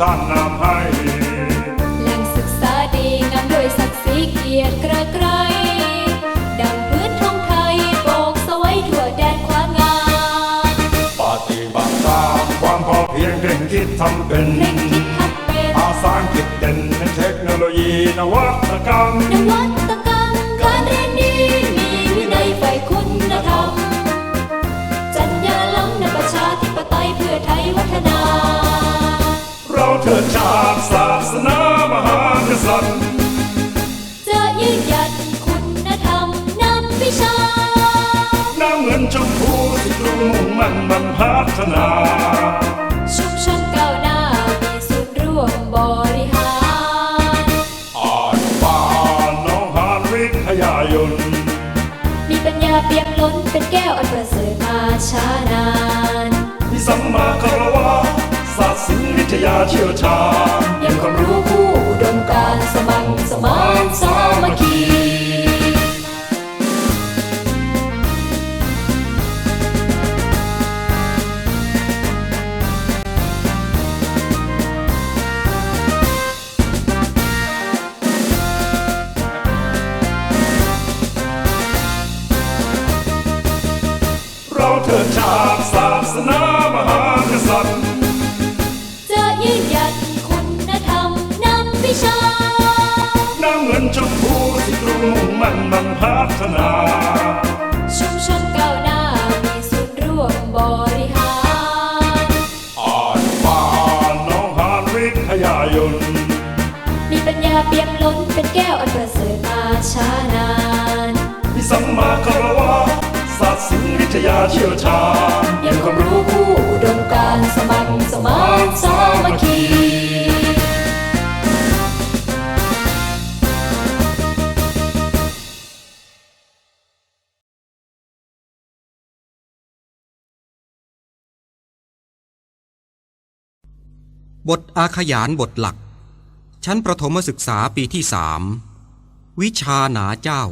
ชทานนามให้ แหล่งศึกษาดีงามด้วยศักดิ์ศรีเกียรติกระไกรดังพื้นทองไทยโบกสวัยทั่วแดนความงามปฏิบัติตามความพอเพียงเร่งคิดทำเป็นเร่งคิดทำเป็นภาษาอังกฤษเด่นในเทคโนโลยีนวัตกรรม นวัตกรรม เราเถิดชาติศาสนามหากษัตริย์จะยืนหยัดคุณธรรมนำวิชา น้ำเงินชมพูสิกรุงมุ่งมั่นมันพัฒนาชุมชนก้าวหน้ามีส่วนร่วมบริหาร อ่านบ้านน้องหานวิทยายนมีปัญญาเปี่ยมล้นเป็นแก้วอันประเสริฐมาช้านาน ยาเชี่ยวชาญยังความรู้ผู้ดมการสมังสมานสามัคคีเราเถิดชาติศาสนา ชมพูสิกรุงมุ่งมั่นมันพัฒนาชุมชนก้าวหน้ามีส่วนร่วมบริหารอ่านบ้านน้องหานวิทยายนมีปัญญาเปี่ยมล้นเป็นแก้วอันประเสริฐมาช้านานมีสัมมาคารวะศาสตร์ศิลป์วิทยาเชี่ยวชาญยังความรู้ผู้อุดมการณ์สมังสมานสามัคคี บทอาขยานบทหลัก ชั้นประถมศึกษาปีที่สามวิชาหนาเจ้า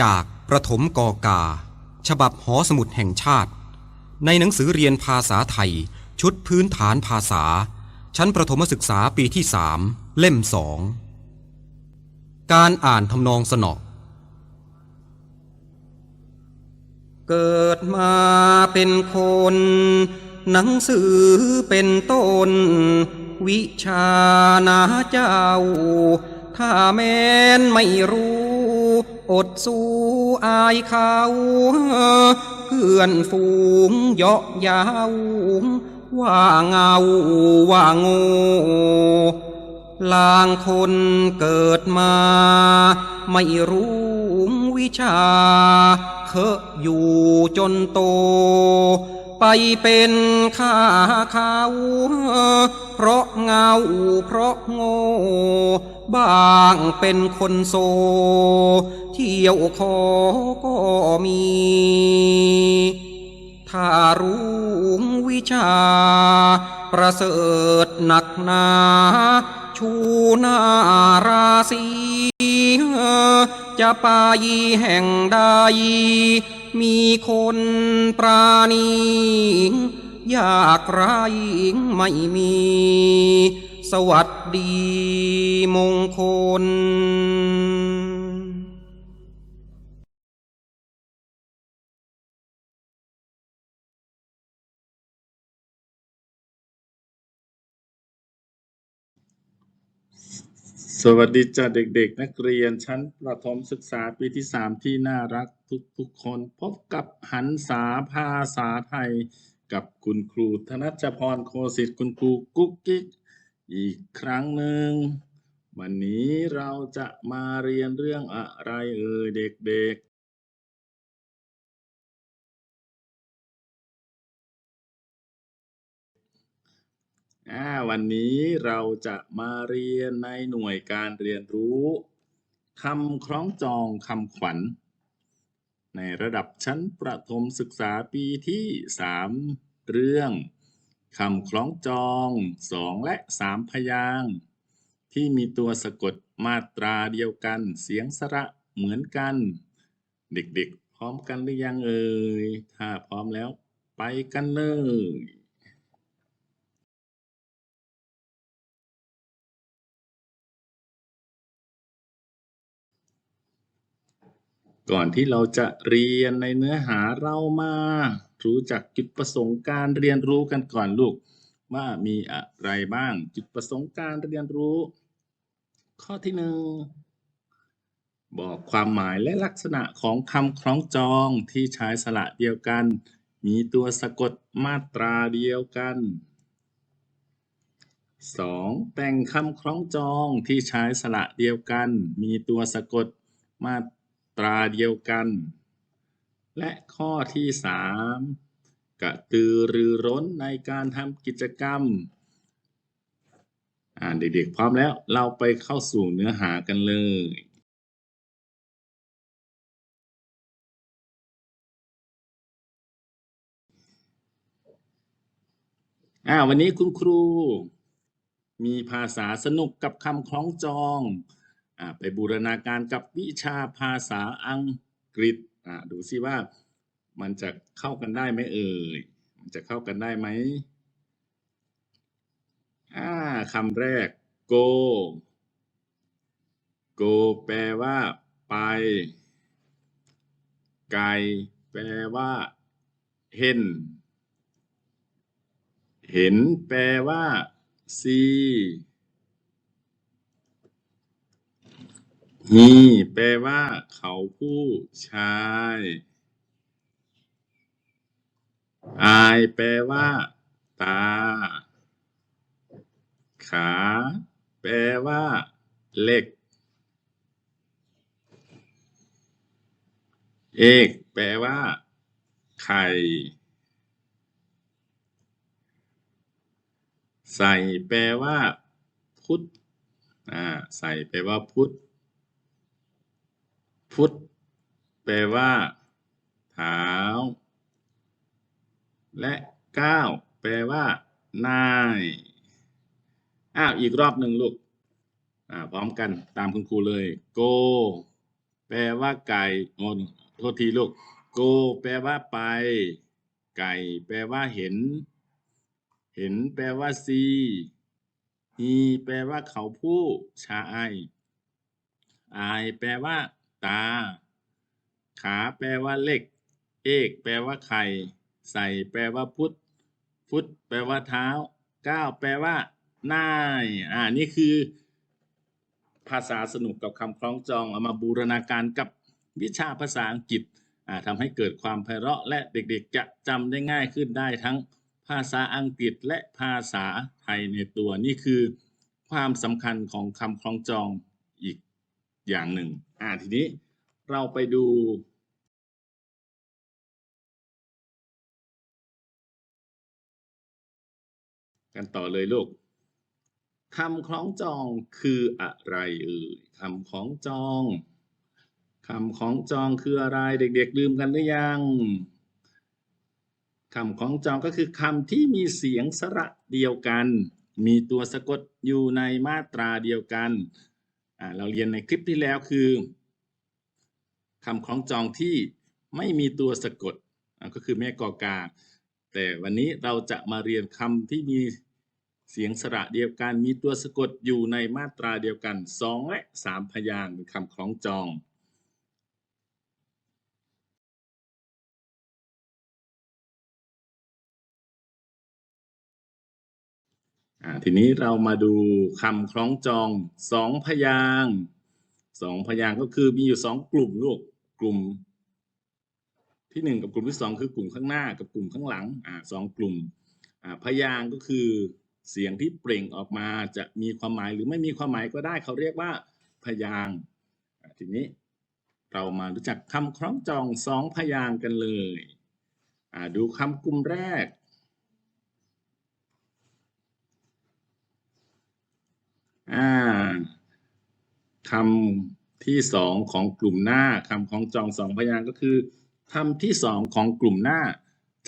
จากประถมกอกา ฉบับหอสมุดแห่งชาติ ในหนังสือเรียนภาษาไทย ชุดพื้นฐานภาษา ชั้นประถมศึกษาปีที่สามเล่มสองการอ่านทำนองสนอเกิดมาเป็นคน หนังสือเป็นต้น วิชานาเจ้า ถ้าแม้นไม่รู้ อดสู้อายเขาเพื่อนฝูงเยาะยาวว่าเงาว่าง่ลางคนเกิดมา ไม่รู้วิชา เคอะอยู่จนโต ไปเป็นข้าเขาเพราะเงาเพราะโง่บ้างเป็นคนโซ เที่ยวขอก็มี ถ้ารู้วิชา ประเสริฐหนักหนา ชูนาราศีจะไปแห่งใด มีคนปราณียากไรไม่มี สวัสดีมงคล สวัสดีจ้าเด็กๆ นักเรียนชั้นประถมศึกษาปีที่ 3 ที่น่ารักทุกๆคนพบกับหันษาภาษาไทย กับคุณครูธนัชพรโคสิทธิ์คุณครูกุ๊กกิ๊กอีกครั้งหนึ่ง วันนี้เราจะมาเรียนเรื่องอะไรเอ่ยเด็ก วันนี้เราจะมาเรียนในหน่วยการเรียนรู้คำคล้องจองคำขวัญ ในระดับชั้นประถมศึกษาปีที่ 3 เรื่องคำคล้องจองสองและสามพยางค์ที่มีตัวสะกดมาตราเดียวกัน เสียงสระเหมือนกัน เด็กๆ พร้อมกันหรือยังเอ่ย ถ้าพร้อมแล้วไปกันเลย ก่อนที่เราจะเรียนในเนื้อหาเรามา รู้จักจุดประสงค์การเรียนรู้กันก่อนลูก ว่ามีอะไรบ้างจุดประสงค์การเรียนรู้ ข้อที่หนึ่งบอกความหมายและลักษณะของคำคล้องจองที่ใช้สระเดียวกัน มีตัวสะกดมาตราเดียวกัน 2. แต่งคำคล้องจองที่ใช้สระเดียวกัน มีตัวสะกดมาต ตราเดียวกัน และข้อที่ 3 กระตือรือร้นในการทำกิจกรรม อ่าเด็กๆพร้อมแล้วเราไปเข้าสู่เนื้อหากันเลยอ่าวันนี้คุณครูมีภาษาสนุกกับคำคล้องจอง ไปบูรณาการกับวิชาภาษาอังกฤษดูซิว่ามันจะเข้ากันได้ไหมเอ่ย มันจะเข้ากันได้ไหมคำแรก go go แปลว่าไป ไก่แปลว่า เห็น เห็นแปลว่า see ฮีแปลว่า เขาผู้ชาย อาย แปลว่า ตา ขา แปลว่าเหล็ก เอก แปลว่า ไข่ ใส่ แปลว่า พุทธอ่า ใส่ แปลว่า พุทธ พุทธแปลว่า เท้า และก้าวแปลว่า นาย อ้าว อีกรอบหนึ่งลูก อ่า พร้อมกันตามคุณครูเลย go แปลว่าไก่โอนโทษทีลูก go แปลว่าไป ไก่ แปลว่าเห็น เห็น แปลว่า see he แปลว่าเขาผู้ชาย eye แปลว่า ตา ขาแปลว่าเล็ก เอกแปลว่าไข่ ใส่แปลว่าพุทธ พุทธแปลว่าเท้า ก้าวแปลว่านายอ่า นี่คือ ภาษาสนุกกับคำคล้องจอง เอามาบูรณาการกับวิชาภาษาอังกฤษอ่าทำให้เกิดความไพเราะและเด็กๆ จะจำได้ง่ายขึ้นได้ทั้งภาษาอังกฤษและภาษาไทยในตัวนี่คือ ความสำคัญของคำคล้องจอง อย่างหนึ่ง อ่าทีนี้เราไปดูกันต่อเลยลูกคำคล้องจองคืออะไรเอ่ยคำคล้องจองคำคล้องจองคืออะไรเด็กๆลืมกันหรือยังคำคล้องจองก็คือคำที่มีเสียงสระเดียวกัน มีตัวสะกดอยู่ในมาตราเดียวกัน เราเรียนในคลิปที่แล้วคือคำคล้องจองที่ไม่มีตัวสะกดก็คือแม่กอกา แต่วันนี้เราจะมาเรียนคำที่มีเสียงสระเดียวกัน มีตัวสะกดอยู่ในมาตราเดียวกันสองและสามพยางค์เป็นคำคล้องจอง ทีนี้เรามาดูคำคล้องจองสองพยางสองพยางก็คือมีอยู่สองกลุ่มลูกกลุ่ม ที่หนึ่งกับกลุ่มที่สองคือกลุ่มข้างหน้ากับกลุ่มข้างหลังอ่าสองกลุ่มอ่าพยางก็คือเสียงที่เปล่งออกมาจะมีความหมายหรือไม่มีความหมายก็ได้เขาเรียกว่าพยางทีนี้เรามารู้จักคำคล้องจองสองพยางกันเลยดูคำกลุ่มแรก อ่าคำที่สองของกลุ่มหน้าคำของจองสองพยางค์ก็คือคำที่สองของกลุ่มหน้า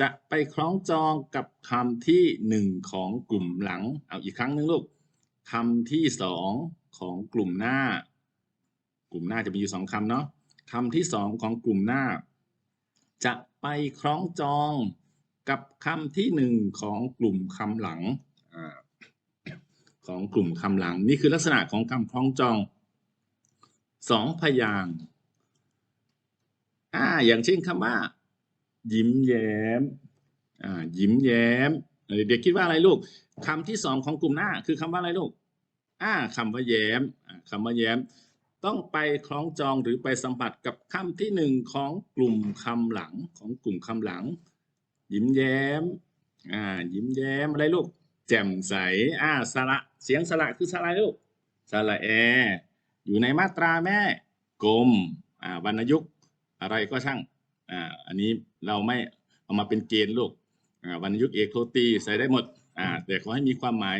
จะไปคล้องจองกับคำที่หนึ่งของกลุ่มหลัง เอาอีกครั้งหนึ่งลูกคำที่สองของกลุ่มหน้า กลุ่มหน้าจะมีอยู่สองคำเนาะคำที่สองของกลุ่มหน้า จะไปคล้องจองกับคำที่หนึ่งของกลุ่มคำหลังอ่า ของกลุ่มคำหลัง นี่คือลักษณะของคำคล้องจองสองพยางค์อ่าอย่างเช่นคำว่า ยิ้มแย้มอ่ายิ้มแย้มเด็กคิดว่าอะไรลูกคำที่สองของกลุ่มหน้าคือคำว่าอะไรลูกอ่าคำว่าแย้มคำว่าแย้ม ต้องไปคล้องจองหรือไปสัมผัสกับคำที่หนึ่งของกลุ่มคำหลังของกลุ่มคำหลัง ยิ้มแย้มอ่ายิ้มแย้มอะไรลูก แจ่มใสอ่าสระเสียงสระคือสระลูกสระแอ อยู่ในมาตราแม่กลมอ่าวรรณยุกต์อะไรก็ช่างอ่าอันนี้เราไม่เอามาเป็นเกณฑ์ลูกอ่าวรรณยุกต์เอกโทตีใส่ได้หมดอ่าแต่ขอให้มีความหมาย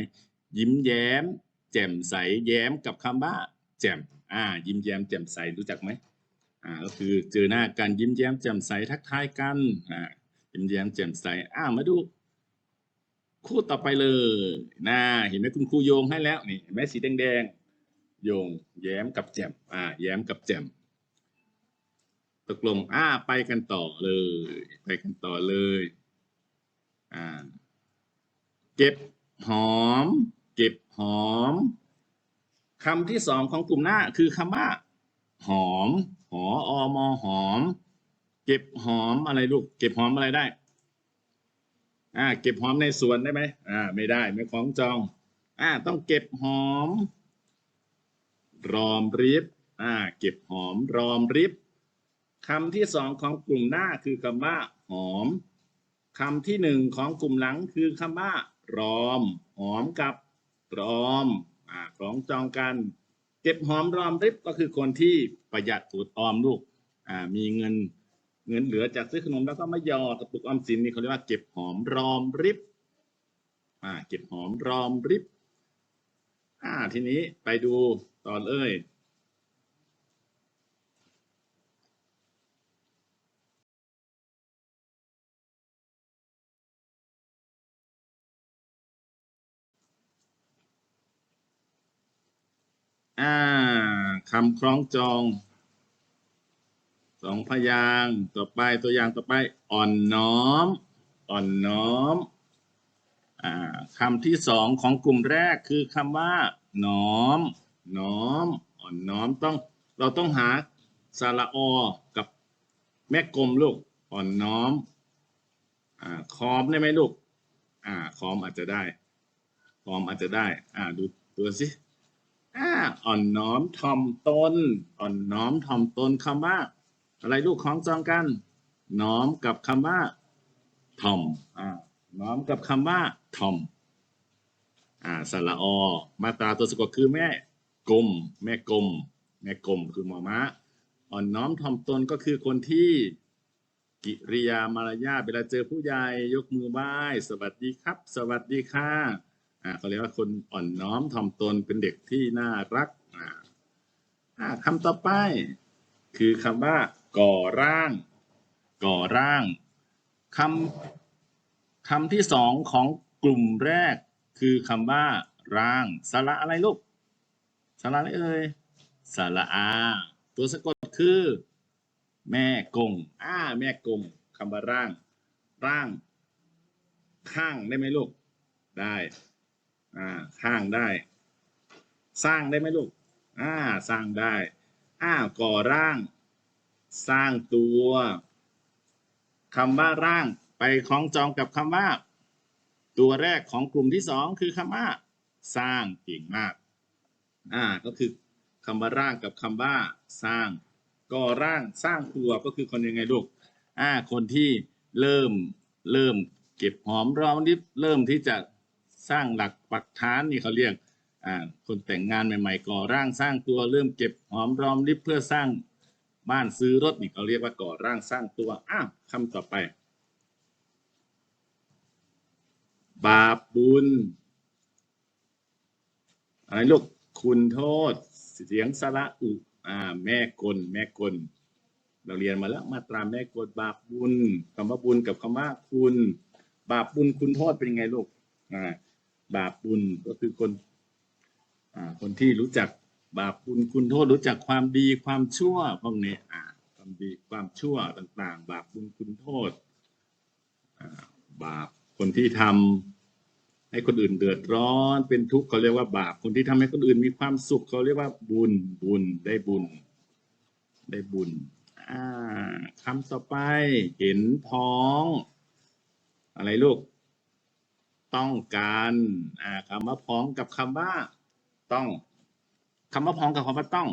ยิ้มแย้ม แจ่มใสแย้มกับคำว่า แจ่มอ่ายิ้มแย้มแจ่มใสรู้จักไหมอ่าก็คือเจอหน้ากันยิ้มแย้มแจ่มใสทักทายกันอ่ายิ้มแย้มแจ่มใสอ่ามาดู คู่ต่อไปเลยน่าเห็นไหมคุณครูโยงให้แล้วนี่เห็นไหมสีแดงๆโยง แย้มกับแจ่มอ่าแย้มกับแจ่มตกลงอ่าไปกันต่อเลย ไปกันต่อเลยอ่าเก็บหอม เก็บหอมคำที่สองของกลุ่มหน้าคือคำว่า หอม หออมหอม เก็บหอมอะไรลูก เก็บหอมอะไรได้ อ่า เก็บหอมในสวนได้ไหมอ่า ไม่ได้ไม่ของจอง อ่า ต้องเก็บหอม รอมริบอ่า เก็บหอมรอมริบคำที่สองของกลุ่มหน้าคือคำว่าหอมคำที่หนึ่งของกลุ่มหลังคือคำว่ารอม หอมกับรอมอ่าของจองกัน เก็บหอมรอมริบก็คือคนที่ประหยัดสูตออมลูกอ่ามีเงิน เงินเหลือจากซื้อขนมแล้วก็มาหยอดกระปุกออมสินนี่เขาเรียกว่าเก็บหอมรอมริบอ่าเก็บหอมรอมริบอ่าทีนี้ไปดูต่อเลยอ่าคำคล้องจอง สองพยางต่อไปตัวอย่างต่อไปอ่อนน้อม อ่อนน้อมอคำที่สองของกลุ่มแรกคือคำว่า น้อม น้อม อ่อนน้อมต้อง เราต้องหาสระอกับแม่กลมลูกอ่อนน้อมอคอมได้ไหมลูกอ่าคอมอาจจะได้คอมอาจจะได้ อ่าดูตัวสิอ่าอ่อนน้อมถ่อมตนอ่อนน้อมถ่อมตนคำว่า อะไรลูกของจองกัน น้อมกับคำว่าถ่อมอ่าน้อมกับคำว่าถ่อมอ่าสระอมาตราตัวสะกดคือแม่กลมแม่กลมแม่กลมคือหมอม้าอ่อนน้อมถ่อมตนก็คือคนที่กิริยามารยาทเวลาเจอผู้ใหญ่ยกมือไหว้สวัสดีครับ สวัสดีค่ะอ่าเขาเรียกว่าคนอ่อนน้อมถ่อมตนเป็นเด็กที่น่ารักอ่าอ่าคำต่อไป คือคำว่า ก่อร่าง ก่อร่างคำคำที่สองของกลุ่มแรกคือคำว่า ร่างสระอะไรลูกสระอะไรเอ่ยสระอา ตัวสะกดคือ แม่กงอ่าแม่กงคำว่าร่าง ร่าง ข้างได้ไหมลูก ได้อ่าข้างได้ สร้างได้ไหมลูกอ่าสร้างได้อ่าก่อร่าง สร้างตัวคำว่าร่างไปคล้องจองกับคำว่า ตัวแรกของกลุ่มที่สองคือคำว่า สร้างเก่งมากอ่าก็คือคำว่าร่างกับคำว่า สร้างก่อร่างสร้างตัวก็คือคนยังไงลูกอ่าคนที่เริ่มเริ่มเก็บหอมรอมริบเริ่มที่จะสร้างหลักปักฐานนี่เขาเรียกอ่าคนแต่งงานใหม่ ๆ ก่อร่างสร้างตัวเริ่มเก็บหอมรอมริบเพื่อสร้าง บ้านซื้อรถนี่เขาเรียกว่าก่อร่างสร้างตัวอ้าวคำต่อไป บาปบุญ อะไรลูกคุณโทษ เสียงสระอุอ่าแม่กลแม่กลเราเรียนมาแล้วมาตราแม่กลบาปบุญคำว่าบุญกับคำว่าคุณ บาปบุญคุณโทษเป็นยังไงลูกอ่าบาปบุญก็คือคนอ่าคนที่รู้จัก บาปบุญคุณโทษรู้จักความดีความชั่วพวกนี้อ่าความดีความชั่วต่าง ๆ บาปบุญคุณโทษอ่าบาปคนที่ทำให้คนอื่นเดือดร้อนเป็นทุกข์เขาเรียกว่าบาปคนที่ทำให้คนอื่นมีความสุขเขาเรียกว่าบุญบุญได้บุญ ได้บุญอ่าคำต่อไปเห็นพ้อง อะไรลูก ต้องการอ่าคำว่าพ้องกับคำว่า ต้อง คำว่าพ้องกับคำว่าต้อง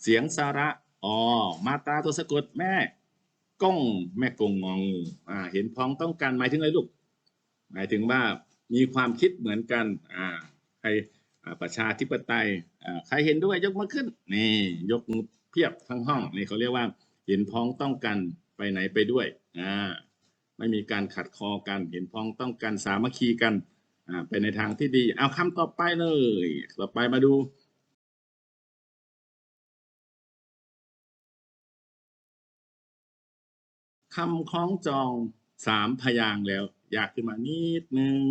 เสียงสาระอ๋อมาตาตัวสะกดแม่ก้องแม่กงงองูอ่า เห็นพ้องต้องการหมายถึงอะไรลูก หมายถึงว่ามีความคิดเหมือนกัน อ่าใครประชาธิปไตยอ่าใครเห็นด้วยยกมือขึ้น นี่ ยกเพียบทั้งห้องนี่เขาเรียกว่า เห็นพ้องต้องกันไปไหนไปด้วยอ่าไม่มีการขัดคอกัน เห็นพ้องต้องกันสามัคคีกันอ่าไปในทางที่ดี เอาคำต่อไปเลย ต่อไปมาดู คำคล้องจองสามพยางแล้ว ยากขึ้นมานิดนึง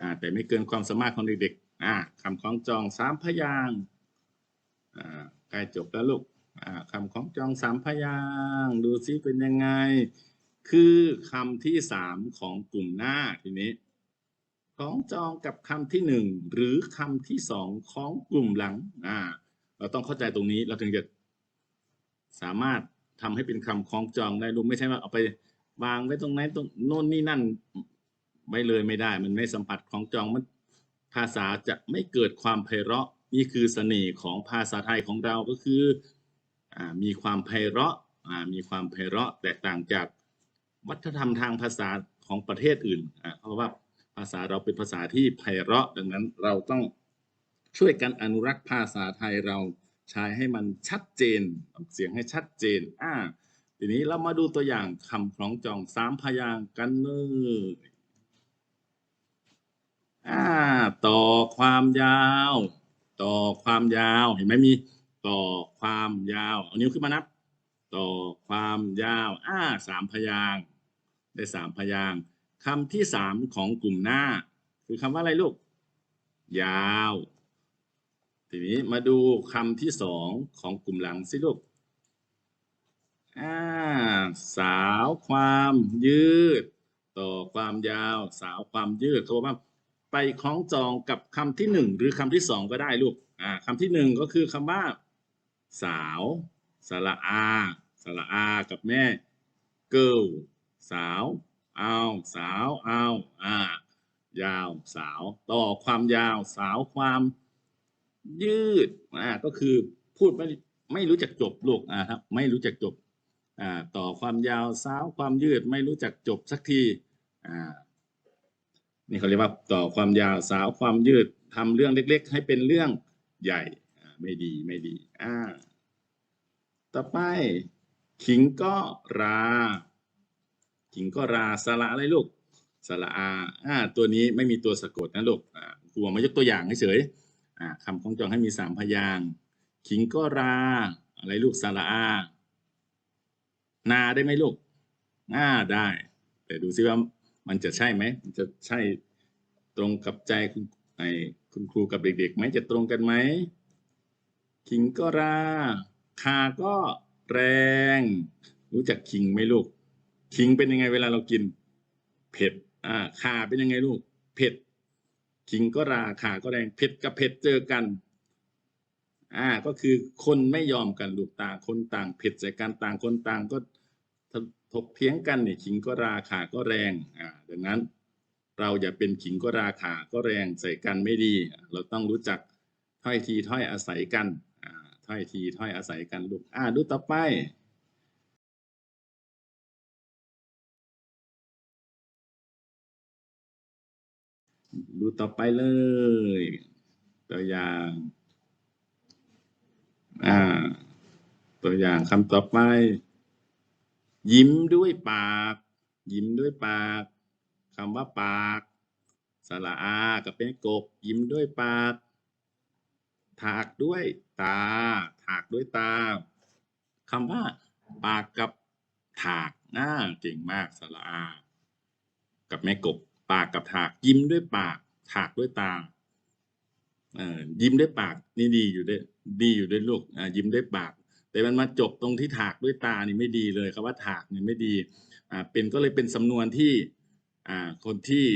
อ่าแต่ไม่เกินความสามารถของเด็กๆอ่าคำคล้องจองสามพยางอ่าใกล้จบแล้วลูกอ่าคำคล้องจองสามพยางดูซิเป็นยังไง คือคำที่สามของกลุ่มหน้าทีนี้คล้องจองกับคำที่หนึ่งหรือคำที่สองของกลุ่มหลังอ่าเราต้องเข้าใจตรงนี้เราถึงจะสามารถ ทำให้เป็นคำคล้องจองได้ลูกไม่ใช่ว่าเอาไปวางไว้ตรงไหนตรงโน่นนี่นั่นไม่เลยไม่ได้ มันไม่สัมผัสคล้องจองมันภาษาจะไม่เกิดความไพเราะนี่คือเสน่ห์ของภาษาไทยของเราก็คืออมีความไพเราะมีความไพเราะแตกต่างจากวัฒนธรรมทางภาษาของประเทศอื่นเพราะว่าภาษาเราเป็นภาษาที่ไพเราะ ดังนั้นเราต้องช่วยกันอนุรักษ์ภาษาไทยเรา ใช้ให้มันชัดเจนออกเสียงให้ชัดเจนอ่าทีนี้เรามาดูตัวอย่างคำคล้องจองสามพยางกันเลยอ่าต่อความยาว ต่อความยาวเห็นไหมมี ต่อความยาวเอานิ้วขึ้นมานับ ต่อความยาวอ่าสามพยางได้สามพยางค์คำที่สามของกลุ่มหน้า คือคำว่าอะไรลูก ยาว ทีนี้มาดูคำที่สองของกลุ่มหลังสิลูกอ่าสาวความยืด ต่อความยาว สาวความยืดเขาบอกว่าไปคล้องจองกับคำที่หนึ่งหรือคำที่สองก็ได้ลูกอ่าคำที่หนึ่งก็คือคำว่า สาวสระอาสระอากับแม่เกิลสาวเอาสาวเอาอ่ายาวสาว ต่อความยาว สาวความยื ยืดอ่าก็คือพูดไม่ไม่รู้จักจบลูกอ่าครับ ไม่รู้จักจบอ่าต่อความยาวสาวความยืดไม่รู้จักจบสักทีอ่านี่เขาเรียกว่าต่อความยาวสาวความยืดทำเรื่องเล็ก ๆ ให้เป็นเรื่องใหญ่อ่าไม่ดีไม่ดีอ่าต่อไปขิงก็ราขิงก็ราสระอะไรลูกสระอาอ่าตัวนี้ไม่มีตัวสะกดนะลูกอ่าครูมายกตัวอย่างเฉยๆ คำคล้องจองให้มีสามพยางค์ขิงก็รา อะไรลูกสาระอา นาได้ไหมลูกอ่าได้ แต่ดูซิว่ามันจะใช่ไหมมันจะใช่ตรงกับใจคุณไอคุณครูกับเด็กๆไหมจะตรงกันไหมขิงก็รา คาก็แรง รู้จักขิงไหมลูกขิงเป็นยังไงเวลาเรากิน เผ็ดอ่าคาเป็นยังไงลูก เผ็ด ขิงก็ราคาก็แรงเผ็ดกับเผ็ดเจอกัน อ่าก็คือคนไม่ยอมกันลูกต่างคนต่างเผ็ดใส่กันต่างคนต่างก็ถกเถียงกันเนี่ยขิงก็ราคาก็แรงอ่าดังนั้น เราอย่าเป็นขิงก็ราคาก็แรงใส่กันไม่ดี เราต้องรู้จักถ้อยทีถ้อยอาศัยกันอ่าถ้อยทีถ้อยอาศัยกันลูกอ่าดูต่อไป ดูต่อไปเลย ตัวอย่าง อ่า ตัวอย่างคำต่อไป ยิ้มด้วยปาก ยิ้มด้วยปากคำว่าปากสระอากับเป็นกบ ยิ้มด้วยปาก ถากด้วยตา ถากด้วยตาคำว่า ปากกับถากน่าเก่งมากสระอา กับแม่กบ ปากกับถาก ยิ้มด้วยปาก ถากด้วยตาเออยิ้มด้วยปาก นี่ดีอยู่ด้วยดีอยู่ด้วยลูกอ่ายิ้มด้วยปาก แต่มันมาจบตรงที่ถากด้วยตานี่ไม่ดีเลยคำว่าถากนี่ไม่ดีอ่าเป็นก็เลยเป็นสำนวนที่อ่าคนที่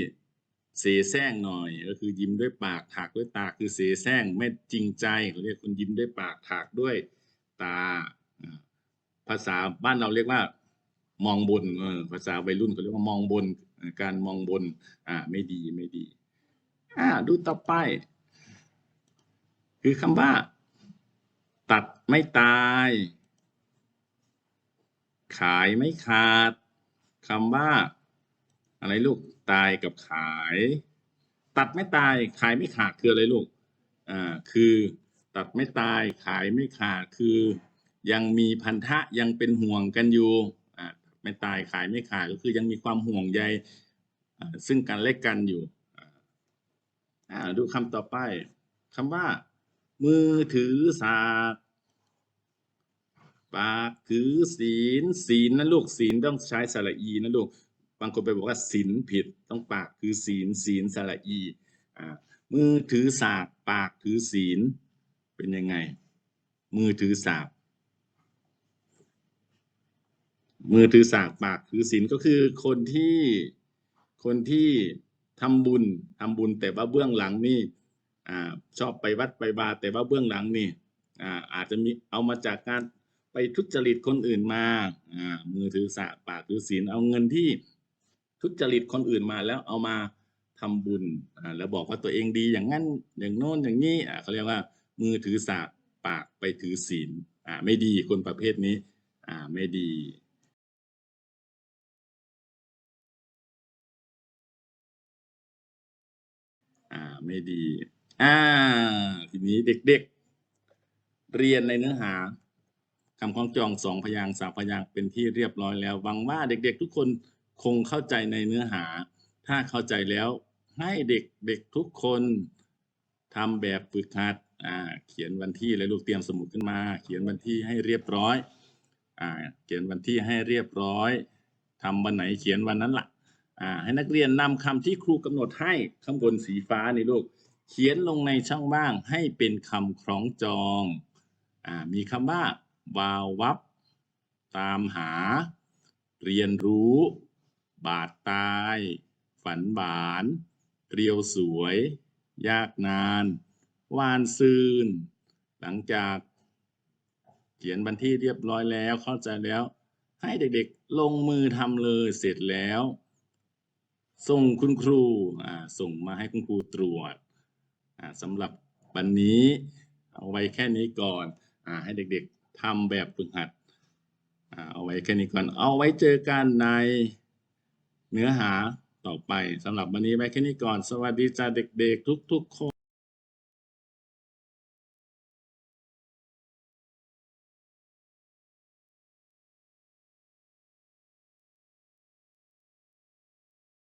เสแสร้งหน่อย ก็คือยิ้มด้วยปากถากด้วยตาคือเสแสร้งไม่จริงใจเขาเรียกคนยิ้มด้วยปากถากด้วยตาภาษาบ้านเราเรียกว่า มองบนภาษาวัยรุ่นเขาเรียกว่ามองบน การมองบนอ่าไม่ดีไม่ดีอ่าดูต่อไป คือคำว่า ตัดไม่ตาย ขายไม่ขาดคำว่า อะไรลูกตายกับขาย ตัดไม่ตายขายไม่ขาดคืออะไรลูกอ่าคือตัดไม่ตายขายไม่ขาดคือ ยังมีพันธะยังเป็นห่วงกันอยู่ ไม่ตายขายไม่ขาดก็คือยังมีความห่วงใยซึ่งกันและกันอยู่ดูคำต่อไปคำว่า มือถือสากปากถือศีลศีลนะลูกศีลต้องใช้สระอีนะลูกบางคนไปบอกว่าศีลผิดต้องปากถือศีลศีลสระอีมือถือสากปากถือศีลเป็นยังไง มือถือสาก มือถือสากปากถือศีลก็คือคนที่คนที่ทำบุญทำบุญ แต่ว่าเบื้องหลังนี่อ่าชอบไปวัดไปบาแต่ว่าเบื้องหลังนี่อ่าอาจจะมีเอามาจากการไปทุจริตคนอื่นมาอ่ามือถือสากปากถือศีลเอาเงินที่ทุจริตคนอื่นมาแล้วเอามาทำบุญอ่าแล้วบอกว่าตัวเองดีอย่างนั้นอย่างโน้นอย่างนี้อ่าเขาเรียกว่ามือถือสากปากไปถือศีลอ่าไม่ดีคนประเภทนี้อ่าไม่ดี ไม่ดี อ่า ทีนี้เด็กๆเรียนในเนื้อหาคำคล้องจองสองพยางค์สามพยางค์เป็นที่เรียบร้อยแล้วหวังว่าเด็ก ๆ ทุกคนคงเข้าใจในเนื้อหา ถ้าเข้าใจแล้วให้เด็กๆทุกคนทำแบบฝึกหัดอ่าเขียนวันที่เลยลูกเตรียมสมุดขึ้นมา เขียนวันที่ให้เรียบร้อยอ่าเขียนวันที่ให้เรียบร้อยทำวันไหนเขียนวันนั้นล่ะอ่า ให้นักเรียนนำคำที่ครูกำหนดให้ข้างบนสีฟ้านี่ลูก เขียนลงในช่องว่างให้เป็นคำคล้องจองอมีคำว่าวาววับ ตามหา เรียนรู้ บาดตาย ฝันหวาน เรียวสวย ยากนานวานซืน หลังจากเขียนบันที่เรียบร้อยแล้วเข้าใจแล้ว ให้เด็กๆ ลงมือทำเลยเสร็จแล้ว ส่งคุณครูส่งมาให้คุณครูตรวจสำหรับวันนี้เอาไว้แค่นี้ก่อนอให้เด็กๆทำแบบฝึกหัดเอาไว้แค่นี้ก่อน เอาไว้เจอกันในเนื้อหาต่อไปสำหรับวันนี้ไว้แค่นี้ก่อน สวัสดีจ้าเด็กๆ ทุกๆคน